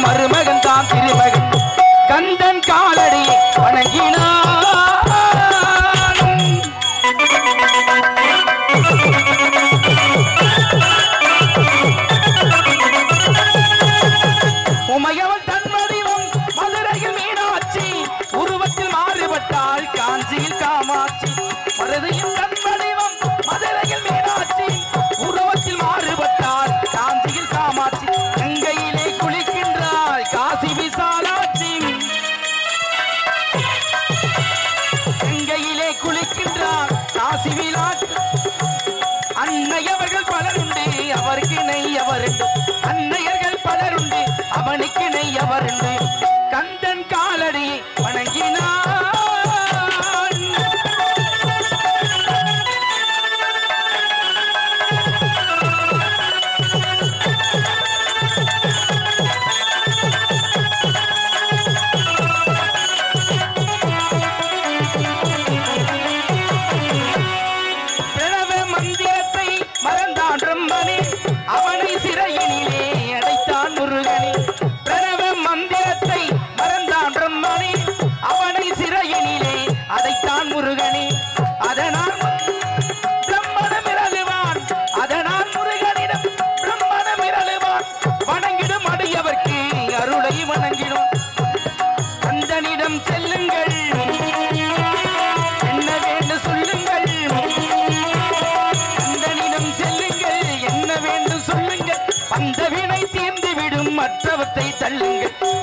மருமகன் தான் திருமகன். கந்தன் காலடி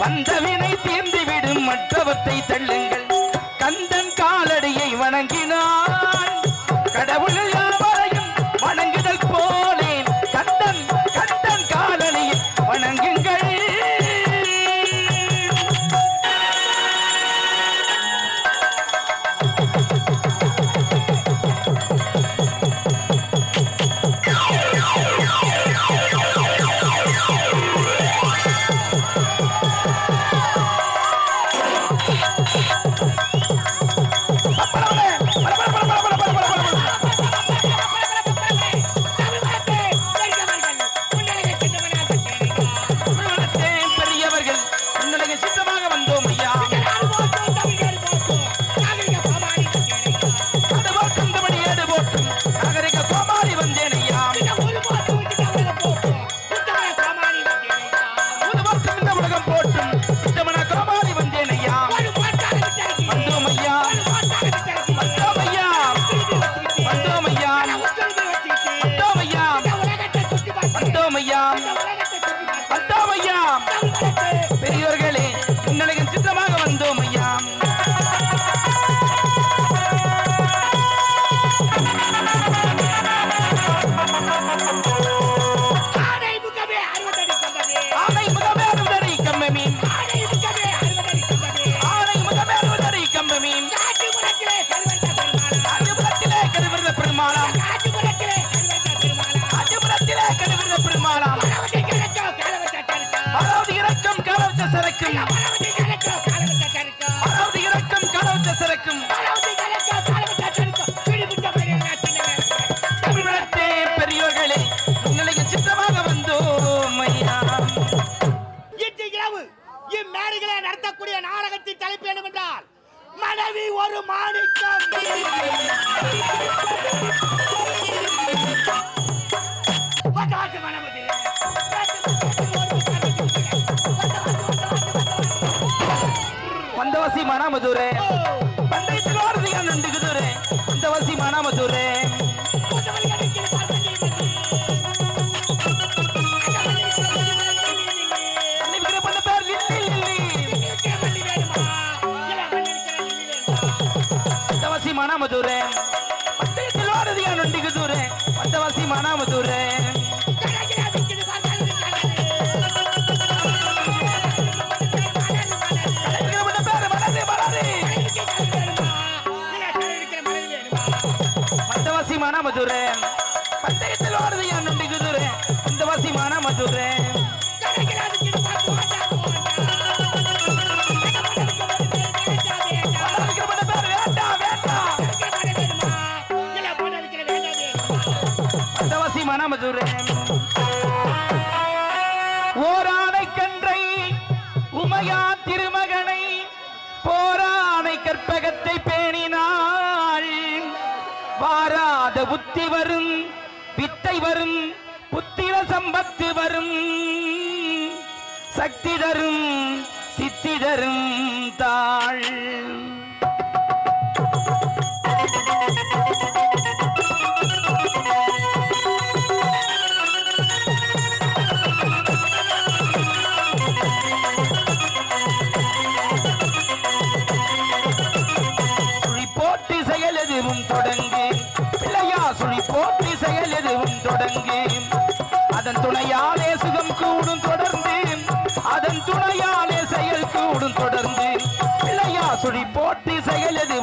வந்த வினை தீர்ந்துவிடும் மற்றவற்றை உன்னுடைய நடத்தக்கூடிய நாடகத்தின் தலைப்பு என்னவென்றால் மனைவி ஒரு மாணிக்கம். வந்தவாசி வாட்டு, வந்தவசி மதுரை. வந்தவசி மணாமதுரே என் ஓடுதியா குதிரை. இந்த வசிமான மதுரை. அந்த புத்தி வரும் வித்தை வரும் புத்திர சம்பத்து வரும். சக்தி தரும் சித்தி தரும் தாள். தொடங்க கூடும் தொடர்ந்து அதன் துணையாலே செயல் கூடும் தொடர்ந்து பிள்ளையா சுழி போட்டி செயலது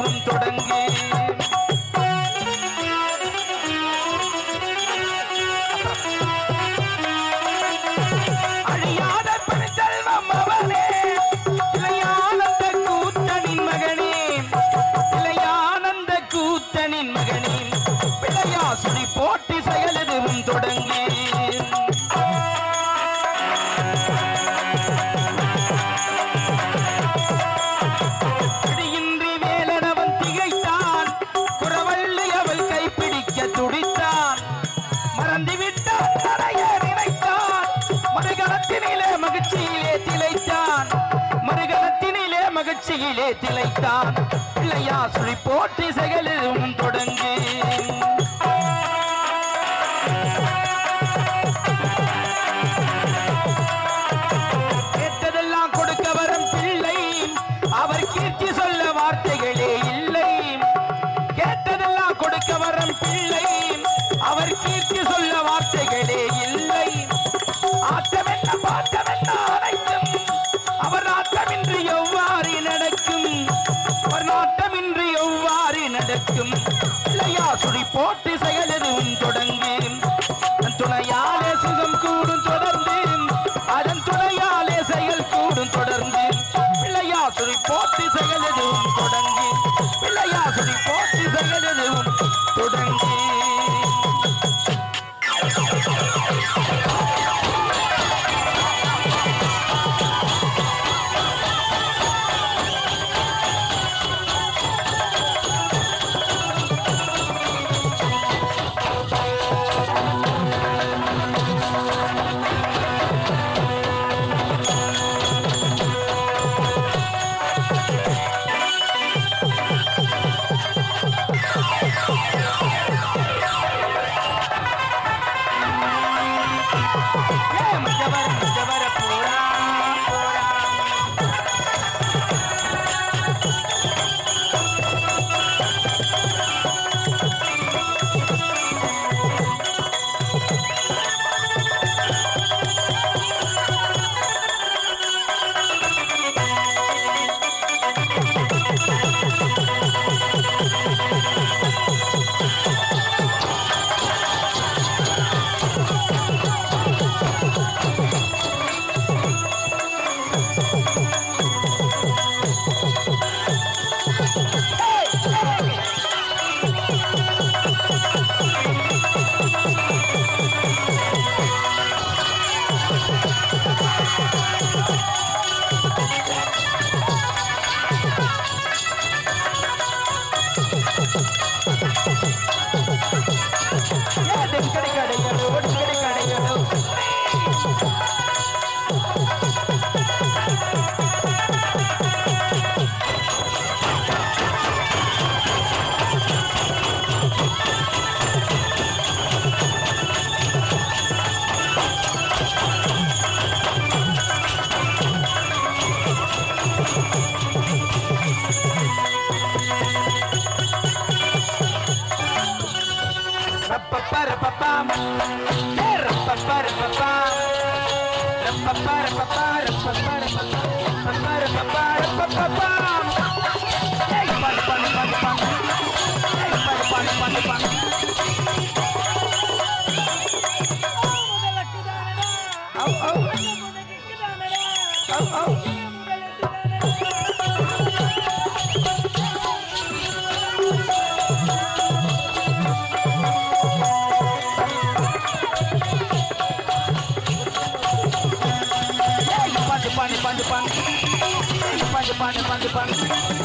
மறுகணத்தினிலே திளைத்தான். பிள்ளையா சுழி போற்றி செயலும் தொடங்கு. கேட்டதெல்லாம் கொடுக்க வரும் பிள்ளை. அவர் கீர்த்தி சொல்ல வார்த்தைகளே இல்லை. கேட்டதெல்லாம் கொடுக்க வரும் பிள்ளை. அவர் கீர்த்தி சொல்ல வார்த்தைகளே இல்லை. ஆட்டமென்ன என்ன போட்டு செய்ய பண்ணு பண்ணு பண்ணு